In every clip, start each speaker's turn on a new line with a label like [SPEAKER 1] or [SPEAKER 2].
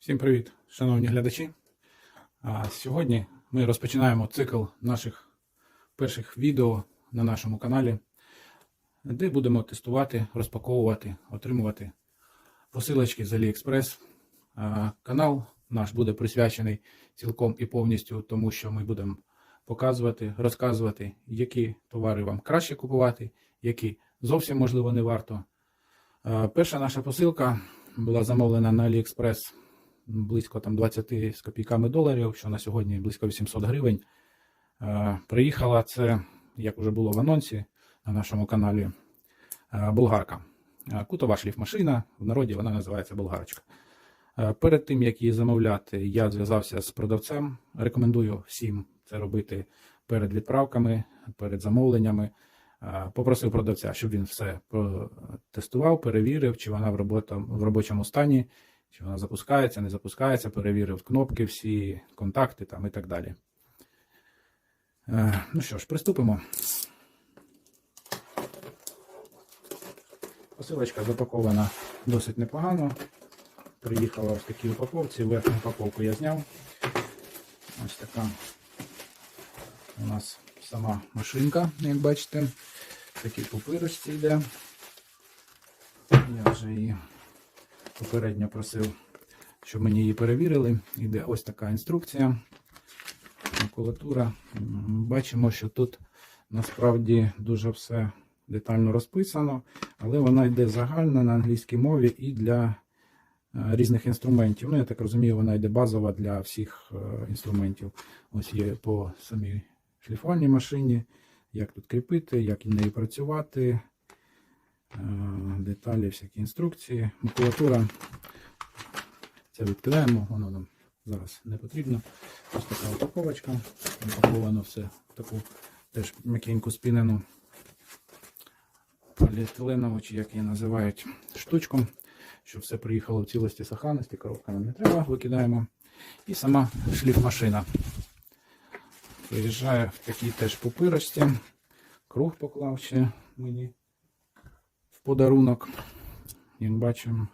[SPEAKER 1] Всім привіт, шановні глядачі. А Сьогодні ми розпочинаємо цикл наших перших відео на нашому каналі, де будемо тестувати, розпаковувати, отримувати посилочки з AliExpress. А Канал наш буде присвячений цілком і повністю тому, що ми будемо показувати, розказувати, які товари вам краще купувати, які зовсім можливо не варто. Перша наша посилка була замовлена на AliExpress близько там 20 з копійками доларів, що на сьогодні близько 800 гривень. Е, Приїхала це, як вже було в анонсі на нашому каналі, е, болгарка. Е, Кутова шліфмашина, в народі вона називається болгарочка. Перед тим, як її замовляти, я зв'язався з продавцем. Рекомендую всім це робити перед відправками, перед замовленнями. Попросив продавця, щоб він все тестував, перевірив, чи вона в робочому стані, чи вона запускається, не запускається, перевірив кнопки, всі контакти там і так далі. Е, Ну що ж, приступимо. Посилочка запакована досить непогано. Приїхала в такій упаковці. Верхню упаковку я зняв. Ось така у нас сама машинка, як бачите. Такі пупирочці йде. Я вже її попередньо просив, щоб мені її перевірили. Іде ось така інструкція. Макулатура. Бачимо, що тут насправді дуже все детально розписано, але вона йде загальна на англійській мові і для е, різних інструментів. Ну, я так розумію, вона йде базова для всіх е, інструментів. Ось є по самій шліфувальній машині, як тут кріпити, як і нею працювати. Е, деталі, всякі інструкції, макулатура. Це відкидаємо, воно нам зараз не потрібно. Ось така упаковочка. Упаковано все в таку теж м'якеньку спінену поліетиленову, чи як її називають, штучку, щоб все приїхало в цілості сохранності, коробка нам не треба, викидаємо. І сама шліфмашина. Приїжджає в такій теж пупирочці. Круг поклав ще мені подарунок. Як бачимо,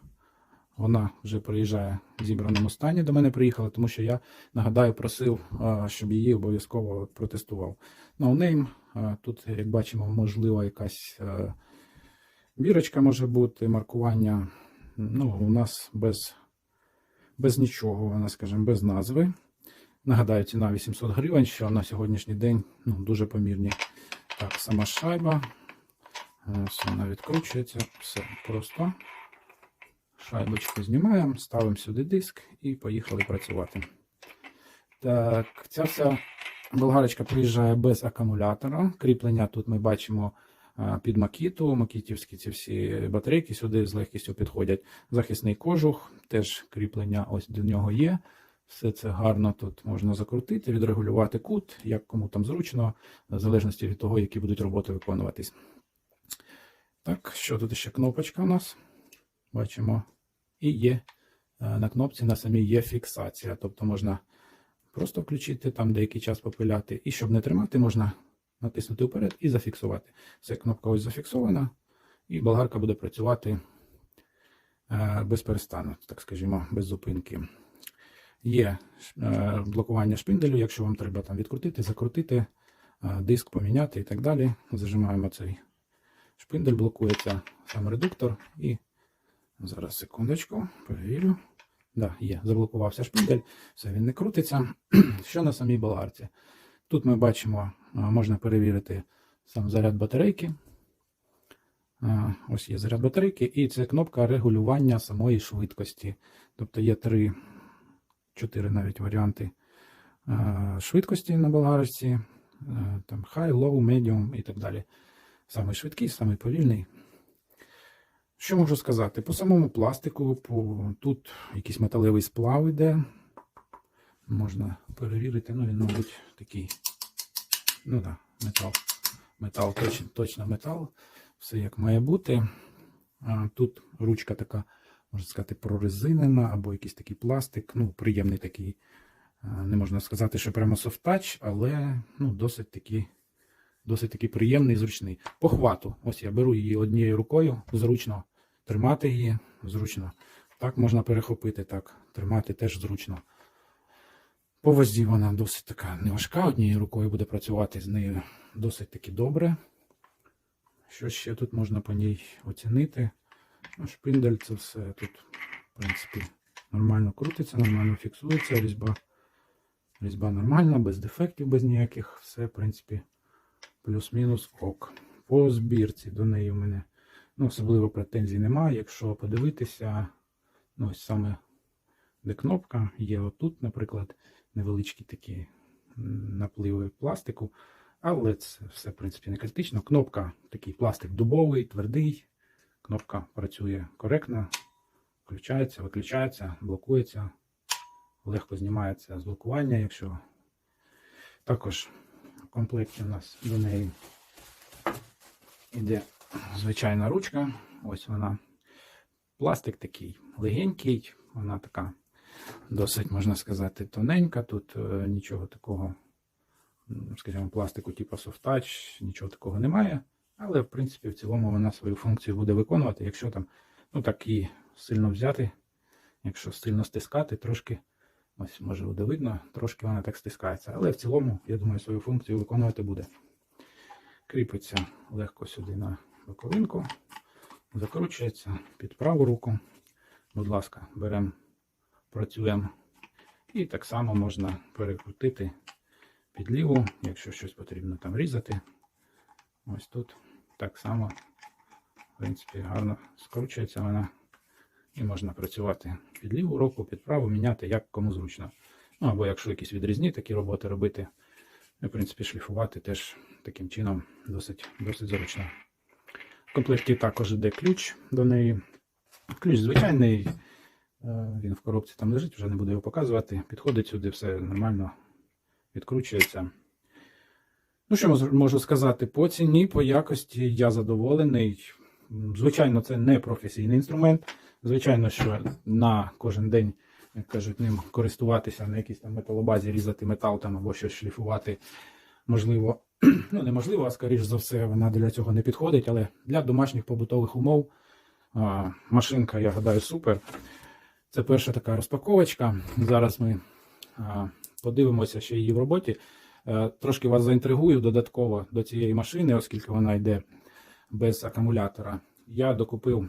[SPEAKER 1] вона вже приїжджає в зібраному стані до мене приїхала, тому що я нагадаю, просив, щоб її обов'язково протестував. Ноунейм. а, Тут, як бачимо, можливо, якась бірочка може бути, маркування. Ну, у нас без, без нічого, вона, скажімо, без назви. Нагадаю, ціна 800 гривень, що на сьогоднішній день ну, дуже помірні. Так, сама шайба. Е, Все вона відкручується, все просто. Шайбочку знімаємо, ставимо сюди диск і поїхали працювати. Так, ця вся болгарочка приїжджає без акумулятора. Кріплення тут ми бачимо під макіту. Макітівські ці всі батарейки сюди з легкістю підходять. Захисний кожух, теж кріплення ось до нього є. Все це гарно тут можна закрутити, відрегулювати кут, як кому там зручно, в залежності від того, які будуть роботи виконуватись. Так, що тут ще кнопочка у нас? Бачимо. І є е, на кнопці на самій є фіксація. Тобто можна просто включити, там деякий час попиляти. І щоб не тримати, можна натиснути вперед і зафіксувати. Все, кнопка ось зафіксована, і болгарка буде працювати е, без перестану, так скажімо, без зупинки. Є е, блокування шпинделю, якщо вам треба там відкрутити, закрутити, диск поміняти і так далі. Зажимаємо цей шпиндель, блокується сам редуктор і зараз секундочку, перевірю. Да, є, заблокувався шпиндель, все він не крутиться. Що на самій болгарці? Тут ми бачимо, можна перевірити сам заряд батарейки. Ось є заряд батарейки, і це кнопка регулювання самої швидкості. Тобто є три, чотири навіть варіанти швидкості на болгарці. Там high, low, medium і так далі. Самий швидкий, самий повільний. Що можу сказати? По самому пластику, по... тут якийсь металевий сплав іде. Можна перевірити. Ну, він, мабуть, такий. Ну так, да, метал. Метал, точно, точно метал. Все як має бути. А, тут ручка така, можна сказати, прорезинена, або якийсь такий пластик. Ну, приємний такий. Не можна сказати, що прямо софтач, але ну, досить такий. Досить такий приємний зручний. По хвату. Ось я беру її однією рукою, зручно тримати її, зручно Так можна перехопити, так, тримати теж зручно. По вазі вона досить така неважка, однією рукою буде працювати з нею досить таки добре. Що ще тут можна по ній оцінити? Ну, шпиндель це все тут, в принципі, нормально крутиться, нормально фіксується, різьба. Різьба нормальна, без дефектів, без ніяких. Все, в принципі, плюс-мінус ок. По збірці до неї в мене ну, особливо претензій немає. Якщо подивитися, ну, ось саме де кнопка, є отут, наприклад, невеличкі такі напливи пластику. Але це все, в принципі, не критично. Кнопка такий пластик дубовий, твердий. Кнопка працює коректно, включається, виключається, блокується, легко знімається з блокування, якщо також комплекті у нас до неї йде звичайна ручка. Ось вона. Пластик такий легенький, вона така досить, можна сказати, тоненька. Тут е, нічого такого, скажімо, пластику, типу touch, нічого такого немає. Але, в принципі, в цілому вона свою функцію буде виконувати, якщо там, ну так її сильно взяти, якщо сильно стискати, трошки, ось може буде видно, трошки вона так стискається. Але в цілому, я думаю, свою функцію виконувати буде. Кріпиться легко сюди на боковинку, закручується під праву руку. Будь ласка, беремо, працюємо. І так само можна перекрутити під ліву, якщо щось потрібно там різати. Ось тут так само, в принципі, гарно скручується вона. І можна працювати під ліву руку, під праву, міняти як кому зручно. Ну або якщо якісь відрізні такі роботи робити, в принципі, шліфувати теж таким чином досить, досить зручно. В комплекті також йде ключ до неї. Ключ звичайний, е, він в коробці там лежить, вже не буду його показувати. Підходить сюди, все нормально відкручується. Ну, що можу сказати, по ціні, по якості я задоволений. Звичайно, це не професійний інструмент. Звичайно, що на кожен день, як кажуть, ним користуватися на якійсь там металобазі, різати метал там або щось шліфувати, можливо, ну неможливо, а скоріш за все, вона для цього не підходить. Але для домашніх побутових умов а, машинка, я гадаю, супер. Це перша така розпаковочка. Зараз ми а, подивимося ще її в роботі. Е, Трошки вас заінтригую додатково до цієї машини, оскільки вона йде без акумулятора. Я докупив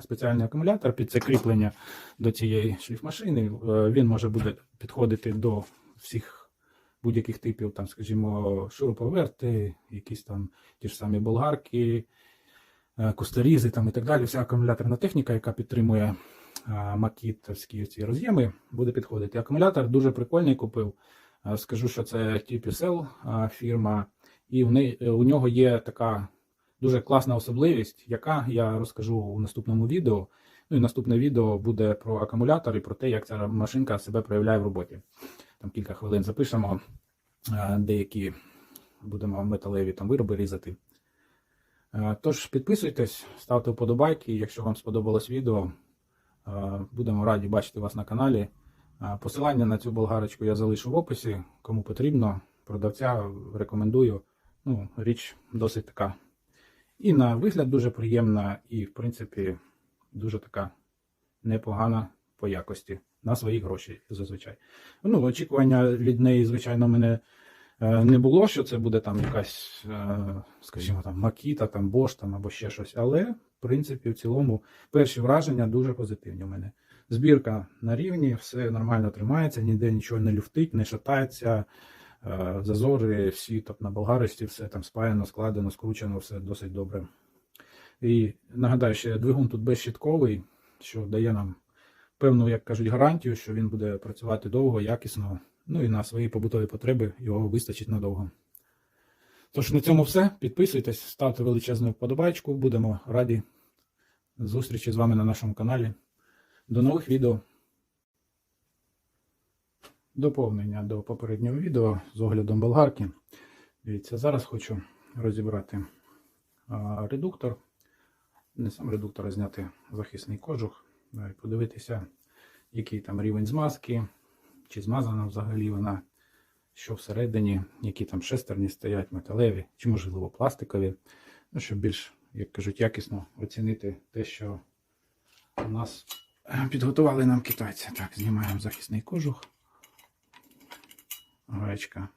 [SPEAKER 1] спеціальний акумулятор під це кріплення до цієї шліфмашини. Е, Він може буде підходити до всіх будь-яких типів, там, скажімо, шуруповерти, якісь там ті ж самі болгарки, е, кусторізи там і так далі. Вся акумуляторна техніка, яка підтримує е, макітовські ці роз'єми, буде підходити. Акумулятор дуже прикольний купив. Скажу, що це е, фірма, і в неї, у нього є така дуже класна особливість, яка я розкажу у наступному відео. Ну і наступне відео буде про акумулятор і про те, як ця машинка себе проявляє в роботі. Там кілька хвилин запишемо, е, деякі будемо металеві там вироби різати. Е, Тож підписуйтесь, ставте вподобайки, якщо вам сподобалось відео. Е, Будемо раді бачити вас на каналі. Посилання на цю болгарочку я залишу в описі. Кому потрібно, продавця рекомендую. Ну, річ досить така. І на вигляд дуже приємна, і, в принципі, дуже така непогана по якості на свої гроші зазвичай. Ну, очікування від неї, звичайно, мене е, не було, що це буде там якась, е, скажімо, там Макіта, там Bosch там, або ще щось. Але, в принципі, в цілому, перші враження дуже позитивні у мене. Збірка на рівні, все нормально тримається, ніде нічого не люфтить, не шатається. Е, Зазори, всі тобто на болгаристі, все там спаяно, складено, скручено, все досить добре. І нагадаю, ще двигун тут безщітковий, що дає нам певну, як кажуть, гарантію, що він буде працювати довго, якісно. Ну і на свої побутові потреби його вистачить надовго. Тож на цьому все. Підписуйтесь, ставте величезну вподобайку. Будемо раді зустрічі з вами на нашому каналі. До нових відео. Доповнення до попереднього відео з оглядом болгарки. Дивіться, зараз хочу розібрати редуктор. Не сам редуктор, а зняти захисний кожух. і подивитися, який там рівень змазки, чи змазана взагалі вона, що всередині, які там шестерні стоять, металеві, чи можливо пластикові. Ну, щоб більш, як кажуть, якісно оцінити те, що у нас підготували нам китайці. Так, знімаємо захисний кожух. Гаєчка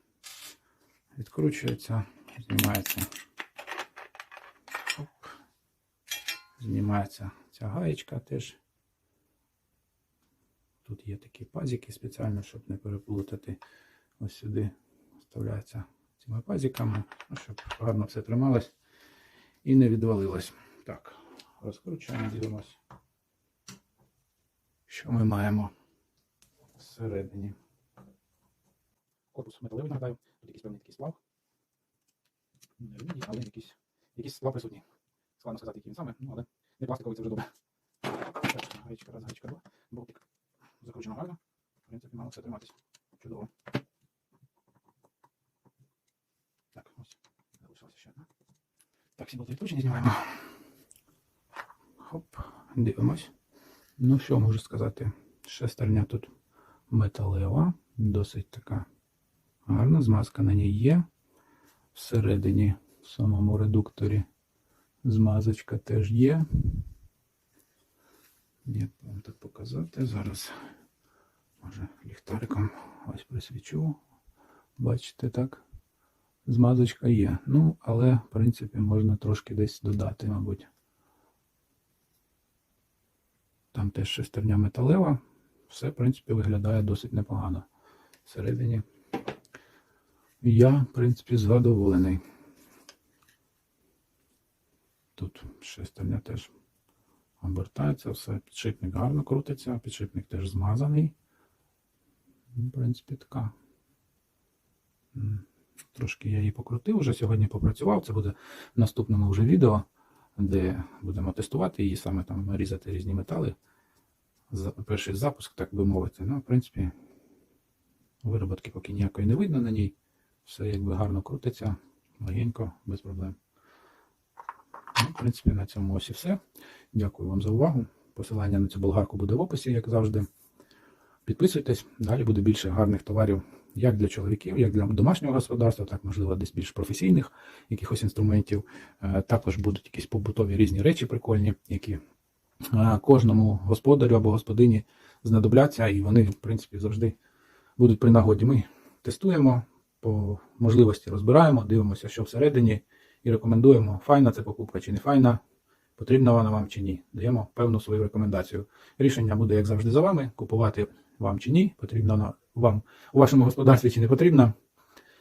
[SPEAKER 1] відкручується, знімається. Оп. Знімається ця гаєчка теж. Тут є такі пазики спеціально, щоб не переплутати. Ось сюди вставляється цими пазиками, ну, щоб гарно все трималось і не відвалилось. Так, розкручуємо, дивимось. Що ми маємо всередині? Корпус металевий, нагадаю, тут якийсь певний такий сплав. Не алюміній, але якийсь, якийсь сплав присутній. Складно сказати, який він саме, ну, але не пластиковий, це вже добре. Гаєчка раз, гаєчка два. Болтик закручено гарно. В принципі, мало все триматись. Чудово. Так, ось. Залишилася ще одна. Так, всі болти відкручені, знімаємо. Хоп, дивимось. Ну, що можу сказати? Шестерня тут металева, досить така гарна. Змазка на ній є. Всередині, в самому редукторі, змазочка теж є. Як вам тут показати? Зараз, може, ліхтариком ось присвічу. Бачите, так? Змазочка є. Ну, але, в принципі, можна трошки десь додати, мабуть. Там теж шестерня металева. Все, в принципі, виглядає досить непогано. Всередині. Я, в принципі, задоволений. Тут шестерня теж обертається, все. Підшипник гарно крутиться, підшипник теж змазаний. Ну, В принципі, така. Трошки я її покрутив, вже сьогодні попрацював. Це буде в наступному вже відео, де будемо тестувати її, саме там різати різні метали. Перший запуск, так би мовити. Ну, в принципі, вироботки поки ніякої не видно на ній. Все якби гарно крутиться, легенько, без проблем. Ну, в принципі, на цьому ось і все. Дякую вам за увагу. Посилання на цю болгарку буде в описі, як завжди. Підписуйтесь, далі буде більше гарних товарів як для чоловіків, як для домашнього господарства, так можливо десь більш професійних якихось інструментів. Е, Також будуть якісь побутові різні речі прикольні, які е, кожному господарю або господині знадобляться, і вони, в принципі, завжди будуть при нагоді. Ми тестуємо, по можливості розбираємо, дивимося, що всередині, і рекомендуємо, файна це покупка чи не файна, потрібна вона вам чи ні. Даємо певну свою рекомендацію. Рішення буде, як завжди, за вами, купувати вам чи ні, потрібна вона вам у вашому господарстві чи не потрібна.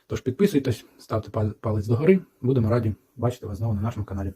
[SPEAKER 1] Тож підписуйтесь, ставте палець догори. Будемо раді бачити вас знову на нашому каналі.